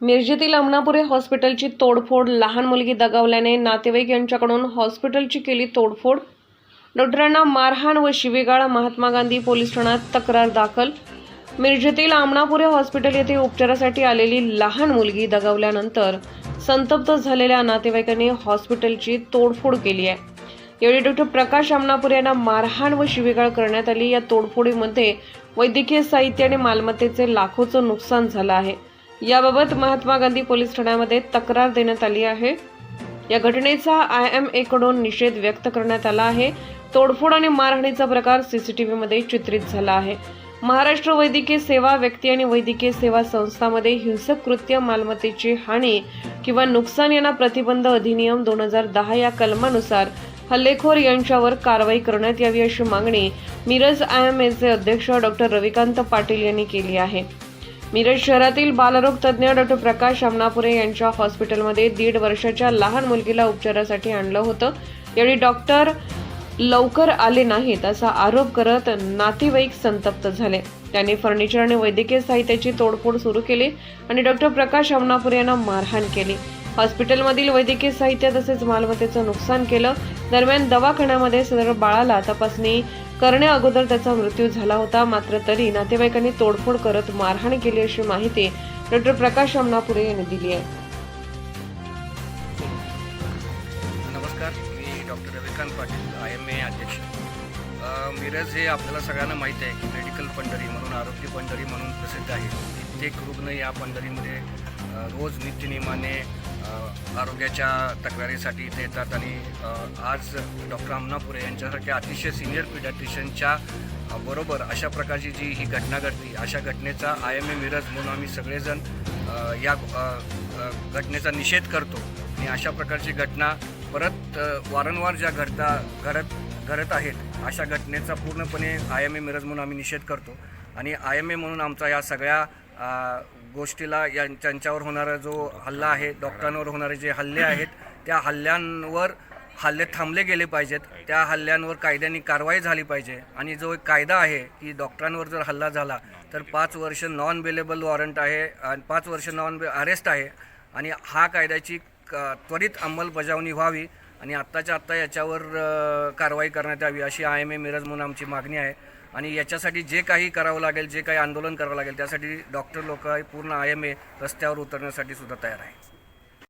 मिरजेतील अमनापुरे हॉस्पिटलची तोडफोड लहान मुलगी दगावल्याने नातेवाईक यांच्याकडून हॉस्पिटलची केली तोडफोड. डॉक्टरांना मारहाण व शिवेगाळ महात्मा गांधी पोलीस ठाण्यात तक्रार दाखल. मिरजेतील आमनापुरे हॉस्पिटल येथे उपचारासाठी आलेली लहान मुलगी दगावल्यानंतर संतप्त झालेल्या नातेवाईकांनी हॉस्पिटलची तोडफोड केली आहे. यावेळी डॉक्टर प्रकाश आमनापूर यांना मारहाण व शिवीगाळ करण्यात आली. या तोडफोडीमध्ये वैद्यकीय साहित्य आणि मालमत्तेचे लाखोचं नुकसान झालं आहे. याबाबत महात्मा गांधी पोलीस ठाण्यामध्ये तक्रार देण्यात आली आहे. या घटनेचा आय एमकडून निषेध व्यक्त करण्यात आला आहे. तोडफोड आणि मारहाणीचा प्रकार सीसीटीव्ही मध्ये चित्रित झाला आहे. महाराष्ट्र वैद्यकीय सेवा व्यक्ती आणि वैद्यकीय सेवा संस्थामध्ये हिंसक कृत्य मालमत्तेची हानी किंवा नुकसान यांना प्रतिबंध अधिनियम दोन हजार दहा या कलमानुसार हल्लेखोर यांच्यावर कारवाई करण्यात यावी अशी मागणी मिरज आय एम एचे अध्यक्ष डॉक्टर रविकांत पाटील यांनी केली आहे. मिरज शहरातील बालरोग तज्ज्ञ डॉक्टर प्रकाश अमनापुरे यांच्या हॉस्पिटलमध्ये दीड वर्षाच्या लहान मुलगीला उपचारासाठी आणलं होतं. यावेळी डॉक्टर लवकर आले नाहीत असा आरोप करत नातेवाईक संतप्त झाले. त्यांनी फर्निचर आणि वैद्यकीय साहित्याची तोडफोड सुरू केली आणि डॉक्टर प्रकाश अमनापुरे यांना मारहाण केली. हॉस्पिटलमधील वैद्यकीय साहित्य तसेच मालमत्तेचं नुकसान केलं. दरम्यान दवाखान्यामध्ये सदर बाळाला तपासणी करण्या अगोदर त्याचा मृत्यू झाला होता. मात्र तरी नातेवाईकांनी तोडफोड करत मारहाण केली अशी माहिती डॉक्टर प्रकाश अमनापुरे यांनी दिली आहे. नमस्कार मी doctor Ravikant Patil I M A अध्यक्ष. मिरज हे आपल्याला सगळ्यांना माहीत आहे की मेडिकल पंढरी म्हणून आरोग्य पंढरी म्हणून प्रसिद्ध आहे. कित्येक रुग्ण या पंढरीमध्ये रोज नित्यनियमाने आरोग्याच्या तक्रारीसाठी इथे येतात आणि आज डॉक्टर अमनापुरे यांच्यासारख्या अतिशय सिनियर पिडॅट्रिशियनच्या बरोबर अशा प्रकारची जी ही घटना घडली अशा घटनेचा आय एम ए मिरज म्हणून आम्ही सगळेजण या घटनेचा निषेध करतो. आणि अशा प्रकारची घटना परत वारंवार ज्या घडता घडत घडत आहेत अशा घटनेचा पूर्णपणे आय एम ए मिरज म्हणून आम्ही निषेध करतो. आणि आय एम ए म्हणून आमचा या सगळ्या गोष्टीला या त्यांच्यावर होणारा जो हल्ला आहे डॉक्टरांवर होणारे जे हल्ले आहेत त्या हल्ल्यांवर हल्ले थांबले गेले पाहिजेत. त्या हल्ल्यांवर कायद्याने कारवाई झाली पाहिजे. आणि जो एक कायदा आहे की डॉक्टरांवर जर हल्ला झाला तर पाच वर्ष नॉन बेलेबल वॉरंट आहे आणि पाच वर्ष नॉन अरेस्ट आहे. आणि हा कायद्याची क- त्वरित अंमलबजावणी व्हावी. आणि आत्ताच्या आत्ता याच्यावर कारवाई करण्यात यावी अशी आय एम ए मिरज म्हणून आमची मागणी आहे. आणि याच्यासाठी जे काही करावं लागेल जे काही आंदोलन करावं लागेल त्यासाठी डॉक्टर लोक पूर्ण आय एम ए रस्त्यावर उतरण्यासाठी सुद्धा तयार आहे.